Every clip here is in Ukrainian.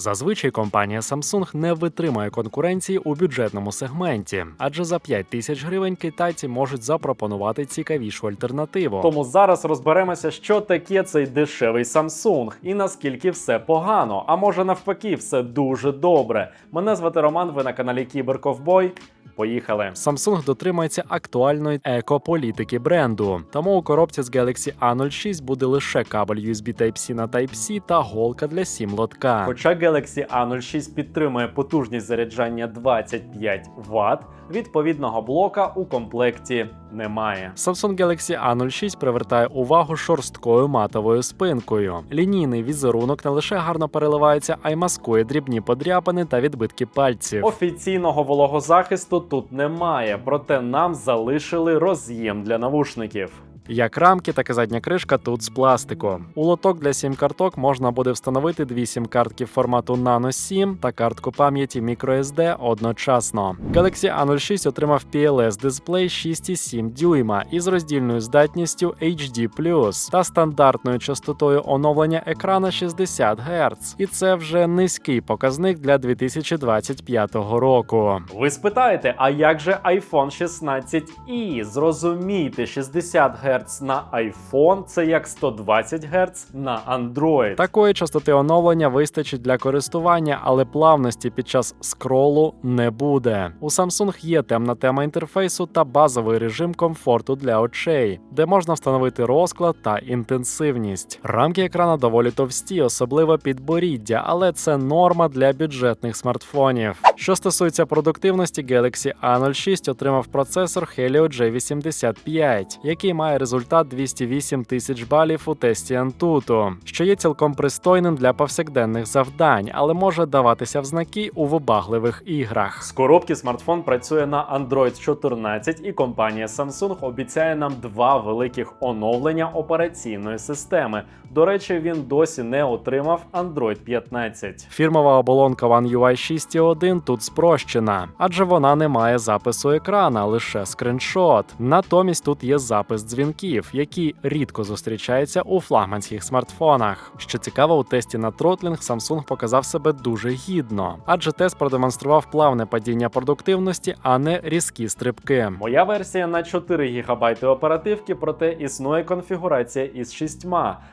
Зазвичай компанія Samsung не витримує конкуренції у бюджетному сегменті, адже за 5 тисяч гривень китайці можуть запропонувати цікавішу альтернативу. Тому зараз розберемося, що таке цей дешевий Samsung і наскільки все погано. А може навпаки, все дуже добре. Мене звати Роман. Ви на каналі Кіберковбой. Поїхали. Samsung дотримується актуальної екополітики бренду. Тому у коробці з Galaxy A06 буде лише кабель USB Type-C на Type-C та голка для сім лотка. Хоча Galaxy A06 підтримує потужність заряджання 25 Вт, відповідного блока у комплекті немає. Samsung Galaxy A06 привертає увагу шорсткою матовою спинкою. Лінійний візерунок не лише гарно переливається, а й маскує дрібні подряпини та відбитки пальців. Офіційного вологозахисту тут немає, проте нам залишили роз'єм для навушників. Як рамки, так і задня кришка тут з пластику. У лоток для сім карток можна буде встановити дві сім-картки формату Nano 7 та картку пам'яті microSD одночасно. Galaxy A06 отримав PLS дисплей 6,7 дюйма із роздільною здатністю HD+, та стандартною частотою оновлення екрана 60 Гц. І це вже низький показник для 2025 року. Ви спитаєте, а як же iPhone 16i? Зрозумійте, 60 Гц на iPhone це як 120 Гц на Android. Такої частоти оновлення вистачить для користування, але плавності під час скролу не буде. У Samsung є темна тема інтерфейсу та базовий режим комфорту для очей, де можна встановити розклад та інтенсивність. Рамки екрана доволі товсті, особливо підборіддя, але це норма для бюджетних смартфонів. Що стосується продуктивності, Galaxy A06 отримав процесор Helio G85, який має результат 208 тисяч балів у тесті Antutu, що є цілком пристойним для повсякденних завдань, але може даватися в знаки у вибагливих іграх. З коробки смартфон працює на Android 14, і компанія Samsung обіцяє нам два великих оновлення операційної системи. До речі, він досі не отримав Android 15. Фірмова оболонка One UI 6.1 тут спрощена, адже вона не має запису екрана, лише скриншот. Натомість тут є запис дзвінків, які рідко зустрічаються у флагманських смартфонах. Що цікаво, у тесті на тротлінг Samsung показав себе дуже гідно, адже тест продемонстрував плавне падіння продуктивності, а не різкі стрибки. Моя версія на 4 ГБ оперативки, проте існує конфігурація із 6,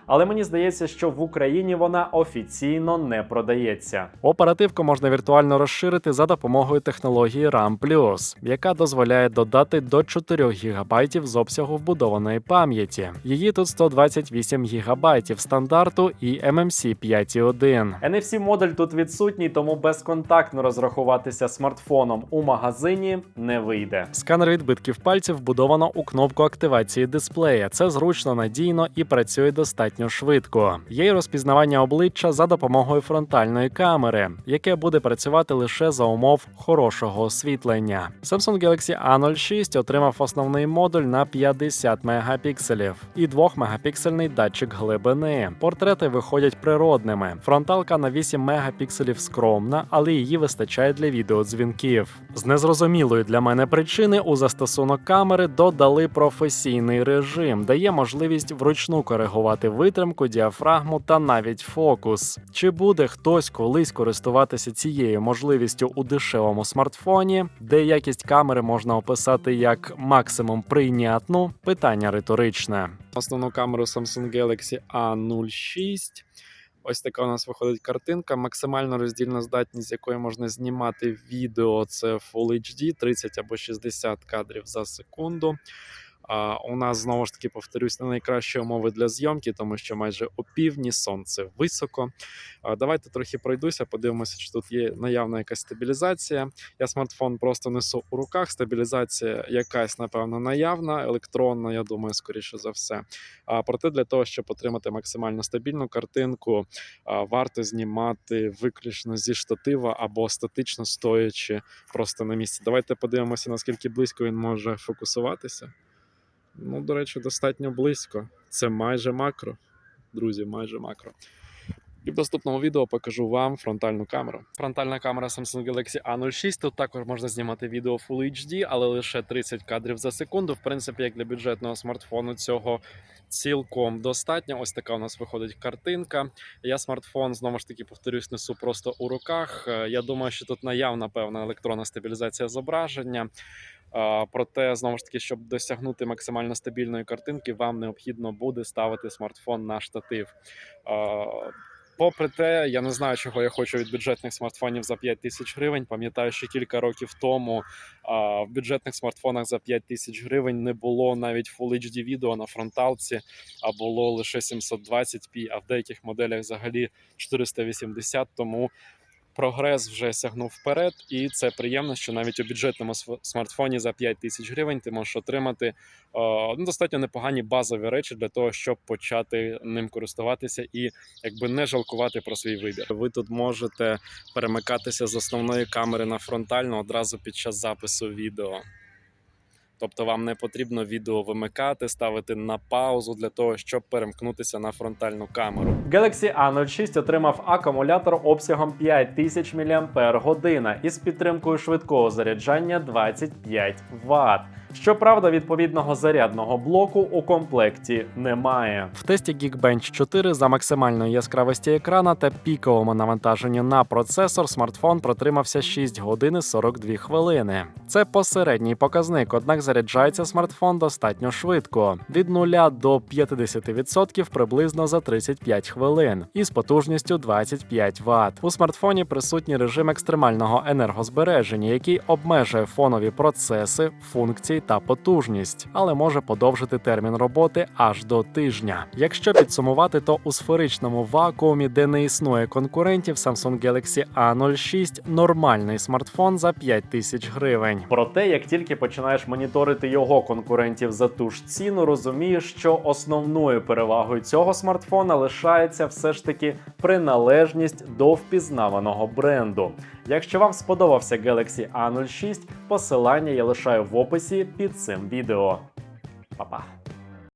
але мені здається, що в Україні вона офіційно не продається. Оперативку можна віртуально розширити за допомогою технології RAM+, яка дозволяє додати до 4 ГБ з обсягу вбудованої пам'яті. Її тут 128 ГБ стандарту і MMC 5.1. NFC модуль тут відсутній, тому безконтактно розрахуватися смартфоном у магазині не вийде. Сканер відбитків пальців вбудовано у кнопку активації дисплея. Це зручно, надійно і працює достатньо швидко. Є й розпізнавання обличчя за допомогою фронтальної камери, яке буде працювати лише за умов хорошого освітлення. Samsung Galaxy A06 отримав основний модуль на 50 мегапікселів і 2-мегапіксельний датчик глибини. Портрети виходять природними. Фронталка на 8 мегапікселів скромна, але її вистачає для відеодзвінків. З незрозумілої для мене причини у застосунок камери додали професійний режим, дає можливість вручну коригувати витримку, діафрагму та навіть фокус. Чи буде хтось колись користуватися цією можливістю у дешевому смартфоні, де якість камери можна описати як максимум прийнятну? Питання риторичне. Основну камеру Samsung Galaxy A06. Ось така у нас виходить картинка. Максимальна роздільна здатність, з якої можна знімати відео, це Full HD 30 або 60 кадрів за секунду. У нас знову ж таки повторюсь не найкращі умови для зйомки, тому що майже опівдні, сонце високо. Давайте трохи пройдуся, подивимося, чи тут є наявна якась стабілізація. Я смартфон просто несу у руках. Стабілізація якась, напевно, наявна, електронна, я думаю, скоріше за все. А проте для того, щоб отримати максимально стабільну картинку, варто знімати виключно зі штатива або статично стоячи просто на місці. Давайте подивимося, наскільки близько він може фокусуватися. Ну, до речі, достатньо близько. Це майже макро. Друзі, майже макро. І в наступному відео покажу вам фронтальну камеру. Фронтальна камера Samsung Galaxy A06. Тут також можна знімати відео Full HD, але лише 30 кадрів за секунду. В принципі, як для бюджетного смартфону, цього цілком достатньо. Ось така у нас виходить картинка. Я смартфон знову ж таки повторюсь, несу просто у руках. Е, Я думаю, що тут наявна певна електронна стабілізація зображення. Проте, знову ж таки, щоб досягнути максимально стабільної картинки, вам необхідно буде ставити смартфон на штатив. Попри те, я не знаю, чого я хочу від бюджетних смартфонів за 5 тисяч гривень. Пам'ятаю, що кілька років тому а, в бюджетних смартфонах за 5 тисяч гривень не було навіть Full HD відео на фронталці, а було лише 720p, а в деяких моделях взагалі 480, тому прогрес вже сягнув вперед, і це приємно, що навіть у бюджетному смартфоні за 5 тисяч гривень ти можеш отримати ну, достатньо непогані базові речі для того, щоб почати ним користуватися і якби не жалкувати про свій вибір. Ви тут можете перемикатися з основної камери на фронтальну одразу під час запису відео. Тобто вам не потрібно відео вимикати, ставити на паузу для того, щоб перемкнутися на фронтальну камеру. Galaxy A06 отримав акумулятор обсягом 5000 мАч із підтримкою швидкого заряджання 25 Вт. Щоправда, відповідного зарядного блоку у комплекті немає. В тесті Geekbench 4 за максимальної яскравості екрана та піковому навантаженню на процесор смартфон протримався 6 годин 42 хвилини. Це посередній показник, однак заряджається смартфон достатньо швидко від 0 до 50% приблизно за 35 хвилин із потужністю 25 Вт. У смартфоні присутній режим екстремального енергозбереження, який обмежує фонові процеси, функції та потужність, але може подовжити термін роботи аж до тижня. Якщо підсумувати, то у сферичному вакуумі, де не існує конкурентів, Samsung Galaxy A06 – нормальний смартфон за 5 тисяч гривень. Проте, як тільки починаєш моніторити його конкурентів за ту ж ціну, розумієш, що основною перевагою цього смартфона лишається все ж таки приналежність до впізнаваного бренду. Якщо вам сподобався Galaxy A06, посилання я лишаю в описі під цим відео. Па-па!